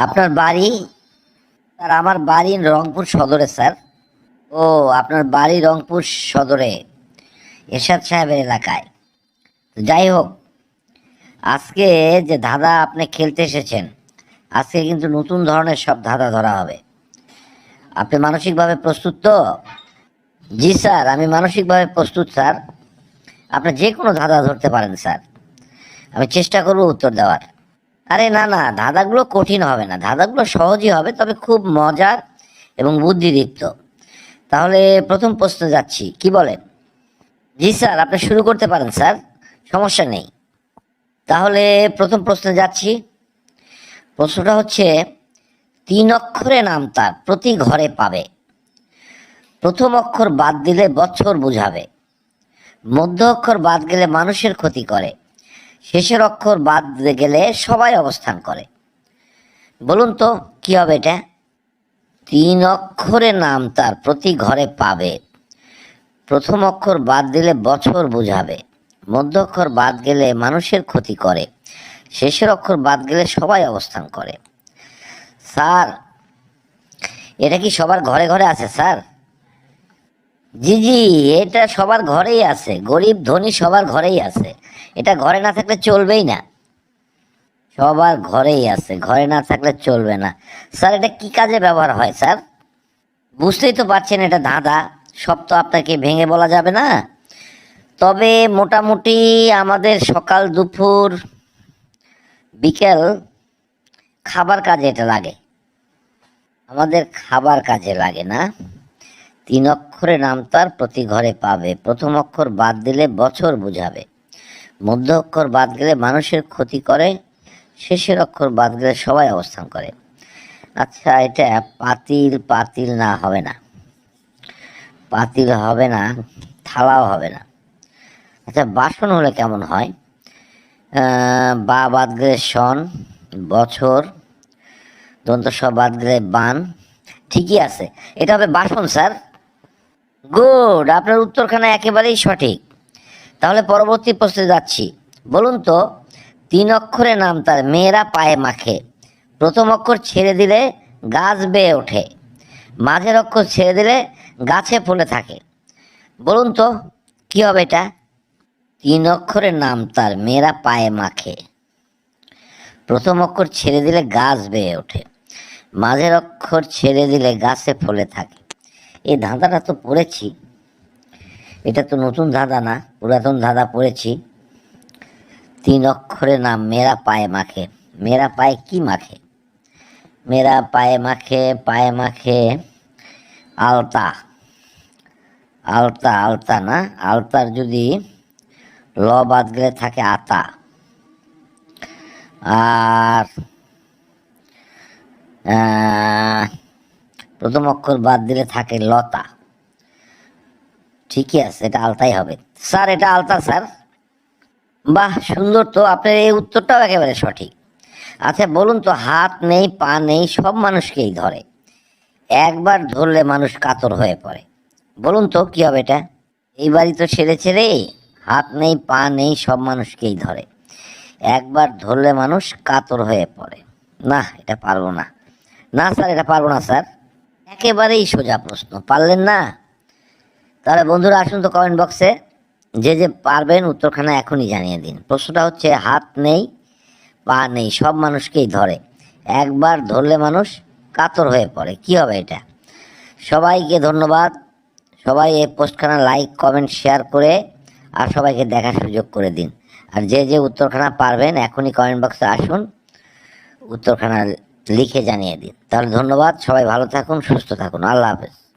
আপনার বাড়ি? স্যার, আমার বাড়ি রংপুর সদরে, স্যার। ও, আপনার বাড়ি রংপুর সদরে, এরশাদ সাহেবের এলাকায়। যাই হোক, আজকে যে ধাঁধা আপনি খেলতে এসেছেন, আজকে কিন্তু নতুন ধরনের সব ধাঁধা ধরা হবে। আপনি মানসিকভাবে প্রস্তুত তো? জি, স্যার, আমি মানসিকভাবে প্রস্তুত, স্যার। আপনি যে কোনো ধাঁধা ধরতে পারেন, স্যার। আমি চেষ্টা করব উত্তর দেওয়ার। আরে না না, ধাঁধাগুলো কঠিন হবে না। ধাঁধাগুলো সহজই হবে, তবে খুব মজার এবং বুদ্ধিদীপ্ত। তাহলে প্রথম প্রশ্ন যাচ্ছি, কি বলেন? জি স্যার, আপনি শুরু করতে পারেন স্যার, সমস্যা নেই। তাহলে প্রথম প্রশ্নে যাচ্ছি। প্রশ্নটা হচ্ছে, তিন অক্ষরে নাম তার প্রতি ঘরে পাবে। প্রথম অক্ষর বাদ দিলে বছর বুঝাবে। মধ্য অক্ষর বাদ গেলে মানুষের ক্ষতি করে। শেষের অক্ষর বাদ গেলে সবাই অবস্থান করে। বলুন তো, কি হবে এটা? তিন অক্ষরে নাম তার প্রতি ঘরে পাবে। প্রথম অক্ষর বাদ দিলে বছর বুঝাবে। মধ্য অক্ষর বাদ গেলে মানুষের ক্ষতি করে। শেষের অক্ষর বাদ গেলে সবাই অবস্থান করে। স্যার, এটা কি সবার ঘরে ঘরে আছে, স্যার? জি জি, এটা সবার ঘরেই আছে। গরিব, ধনী সবার ঘরেই আছে। এটা ঘরে না থাকলে চলবেই না। সবার ঘরেই আছে। ঘরে না থাকলে চলবে না। স্যার, এটা কি কাজে ব্যবহার হয়, স্যার? বুঝতেই তো পারছেন এটা ধাঁধা। সব তো আপনাকে ভেঙে বলা যাবে না। তবে মোটামুটি আমাদের সকাল, দুপুর, বিকেল খাবার কাজে এটা লাগে। আমাদের খাবার কাজে লাগে না। তিন অক্ষরে নাম তার প্রতি ঘরে পাবে। প্রথম অক্ষর বাদ দিলে বছর বুঝাবে। মধ্য অক্ষর বাদ গেলে মানুষের ক্ষতি করে। শেষের অক্ষর বাদ গেলে সবাই অবস্থান করে। আচ্ছা এটা পাতিল পাতিল না, হবে না। পাতিল হবে না, থালাও হবে না। আচ্ছা বাসন হলে কেমন হয়? বা বাদ গেলে সন, বছর দন্ত সব বাদ গেলে বান। ঠিকই আছে। এটা হবে বাসন, স্যার। গুড, আপনার উত্তরখানা একেবারেই সঠিক। তাহলে পরবর্তী প্রশ্নে যাচ্ছি। বলুন তো, তিন অক্ষরে নাম তার, মেয়েরা পায়ে মাখে। প্রথম অক্ষর ছেড়ে দিলে গাছ বেয়ে ওঠে। মাঝের অক্ষর ছেড়ে দিলে গাছে ফুলে থাকে। বলুন তো, কি হবে এটা? তিন অক্ষরের নাম তার, মেয়েরা পায়ে মাখে। প্রথম অক্ষর ছেড়ে দিলে গাছ বেয়ে ওঠে। মাঝের অক্ষর ছেড়ে দিলে গাছে ফলে থাকে। এই ধাঁধাটা তো পড়েছি। এটা তো নতুন ধাঁধা না, পুরাতন ধাঁধা পড়েছি। তিন অক্ষরে নাম মেয়েরা পায়ে মাখে। মেরা পায়ে কি মাখে? মেয়েরা পায়ে মাখে পায়ে মাখে আলতা। আলতা আলতা না? আলতার যদি ল বাদ গেলে থাকে আতা। আর প্রথম অক্ষর বাদ দিলে থাকে লতা। ঠিকই আছে, এটা আলতাই হবে। স্যার, এটা আলতা, স্যার। বাহ, সুন্দর তো, আপনার এই উত্তরটাও একেবারে সঠিক। আচ্ছা বলুন তো, হাত নেই, পা নেই, সব মানুষকেই ধরে। একবার ধরলে মানুষ কাতর হয়ে পড়ে। বলুন তো, কি হবে এটা? এই বাড়ি তো ছেড়ে ছেড়ে, হাত নেই, পা নেই, সব মানুষকেই ধরে। একবার ধরলে মানুষ কাতর হয়ে পড়ে। না, এটা পারব না। না, স্যার, এটা পারব না, স্যার। একেবারেই সোজা প্রশ্ন, পারলেন না? তাহলে বন্ধুরা আসুন তো কমেন্ট বক্সে যে যে পারবেন উত্তরখানা এখনই জানিয়ে দিন। প্রশ্নটা হচ্ছে, হাত নেই, পা নেই, সব মানুষকেই ধরে। একবার ধরলে মানুষ কাতর হয়ে পড়ে, কি হবে এটা? সবাইকে ধন্যবাদ। সবাই এই পোস্টখানা লাইক কমেন্ট শেয়ার করে, আর সবাইকে দেখার সুযোগ করে দিন। আর যে যে উত্তরখানা পারবেন, এখনই কমেন্ট বক্সে আসুন। উত্তরখানা লিখে জানিয়ে দিন। তাহলে ধন্যবাদ সবাই ভালো থাকুন সুস্থ থাকুন। আল্লাহ হাফেজ।